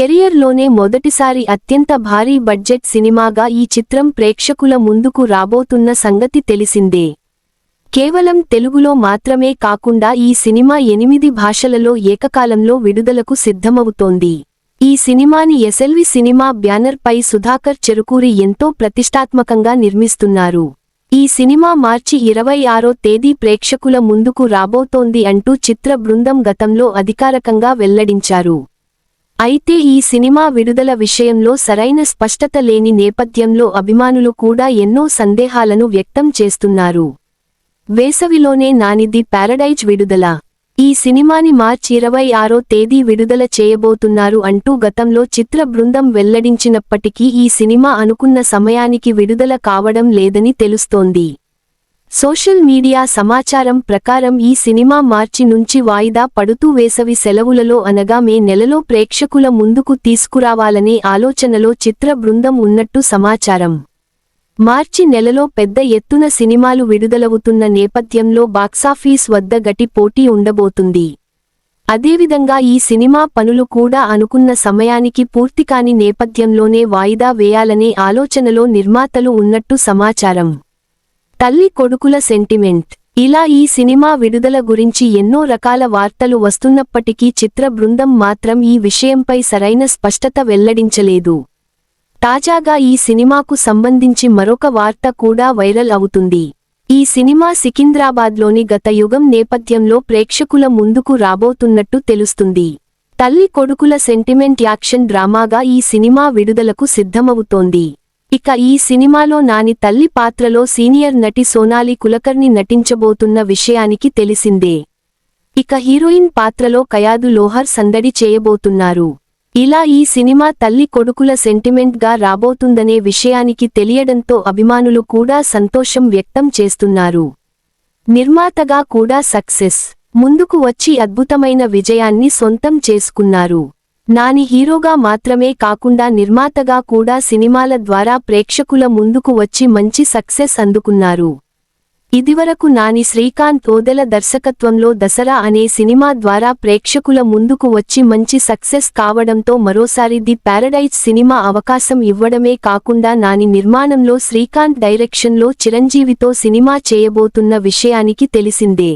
కెరియర్లోనే మొదటిసారి అత్యంత భారీ బడ్జెట్ సినిమాగా ఈ చిత్రం ప్రేక్షకుల ముందుకు రాబోతున్న సంగతి తెలిసిందే. కేవలం తెలుగులో మాత్రమే కాకుండా ఈ సినిమా ఎనిమిది భాషలలో ఏకకాలంలో విడుదలకు సిద్ధమవుతోంది. ఈ సినిమాని ఎస్ఎల్వి సినిమా బ్యానర్ పై సుధాకర్ చెరుకూరి ఎంతో ప్రతిష్టాత్మకంగా నిర్మిస్తున్నారు. ఈ సినిమా మార్చి ఇరవై ఆరో తేదీ ప్రేక్షకుల ముందుకు రాబోతోంది అంటూ చిత్ర బృందం గతంలో అధికారకంగా వెల్లడించారు. అయితే ఈ సినిమా విడుదల విషయంలో సరైన స్పష్టత లేని నేపథ్యంలో అభిమానులు కూడా ఎన్నో సందేహాలను వ్యక్తం చేస్తున్నారు. వేసవిలోనే నానిది పారడైజ్ విడుదల. ఈ సినిమాని మార్చి ఇరవై ఆరో తేదీ విడుదల చేయబోతున్నారు అంటూ గతంలో చిత్ర బృందం వెల్లడించినప్పటికీ ఈ సినిమా అనుకున్న సమయానికి విడుదల కావడం లేదని తెలుస్తోంది. సోషల్ మీడియా సమాచారం ప్రకారం ఈ సినిమా మార్చి నుంచి వాయిదా పడుతూ వేసవి సెలవులలో అనగా మే నెలలో ప్రేక్షకుల ముందుకు తీసుకురావాలనే ఆలోచనలో చిత్ర బృందం ఉన్నట్టు సమాచారం. మార్చి నెలలో పెద్ద ఎత్తున సినిమాలు విడుదలవుతున్న నేపథ్యంలో బాక్సాఫీస్ వద్ద గటి పోటీ ఉండబోతుంది. అదేవిధంగా ఈ సినిమా పనులు కూడా అనుకున్న సమయానికి పూర్తికాని నేపథ్యంలోనే వాయిదా వేయాలనే ఆలోచనలో నిర్మాతలు ఉన్నట్టు సమాచారం. తల్లి కొడుకుల సెంటిమెంట్. ఇలా ఈ సినిమా విడుదల గురించి ఎన్నో రకాల వార్తలు వస్తున్నప్పటికీ చిత్ర బృందం మాత్రం ఈ విషయంపై సరైన స్పష్టత వెల్లడించలేదు. తాజాగా ఈ సినిమాకు సంబంధించి మరొక వార్త కూడా వైరల్ అవుతుంది. ఈ సినిమా సికింద్రాబాద్లోని గత యుగం నేపథ్యంలో ప్రేక్షకుల ముందుకు రాబోతున్నట్టు తెలుస్తుంది. తల్లి కొడుకుల సెంటిమెంట్ యాక్షన్ డ్రామాగా ఈ సినిమా విడుదలకు సిద్ధమవుతోంది. ఇక ఈ సినిమాలో నాని తల్లి పాత్రలో సీనియర్ నటి సోనాలి కులకర్ణి నటించబోతున్న విషయానికి తెలిసిందే. ఇక హీరోయిన్ పాత్రలో కయాదు లోహర్ సందడి చేయబోతున్నారు. ఇలా ఈ సినిమా తల్లి కొడుకుల సెంటిమెంట్గా రాబోతుందనే విషయానికి తెలియడంతో అభిమానులు కూడా సంతోషం వ్యక్తం చేస్తున్నారు. నిర్మాతగా కూడా సక్సెస్. ముందుకు వచ్చి అద్భుతమైన విజయాన్ని సొంతం చేసుకున్నారు. నాని హీరోగా మాత్రమే కాకుండా నిర్మాతగా కూడా సినిమాల ద్వారా ప్రేక్షకుల ముందుకు వచ్చి మంచి సక్సెస్ అందుకున్నారు. ఇదివరకు నాని శ్రీకాంత్ ఓదెల దర్శకత్వంలో దసరా అనే సినిమా ద్వారా ప్రేక్షకుల ముందుకు వచ్చి మంచి సక్సెస్ కావడంతో మరోసారి ది పారడైజ్ సినిమా అవకాశం ఇవ్వడమే కాకుండా నాని నిర్మాణంలో శ్రీకాంత్ డైరెక్షన్లో చిరంజీవితో సినిమా చేయబోతున్న విషయానికి తెలిసిందే.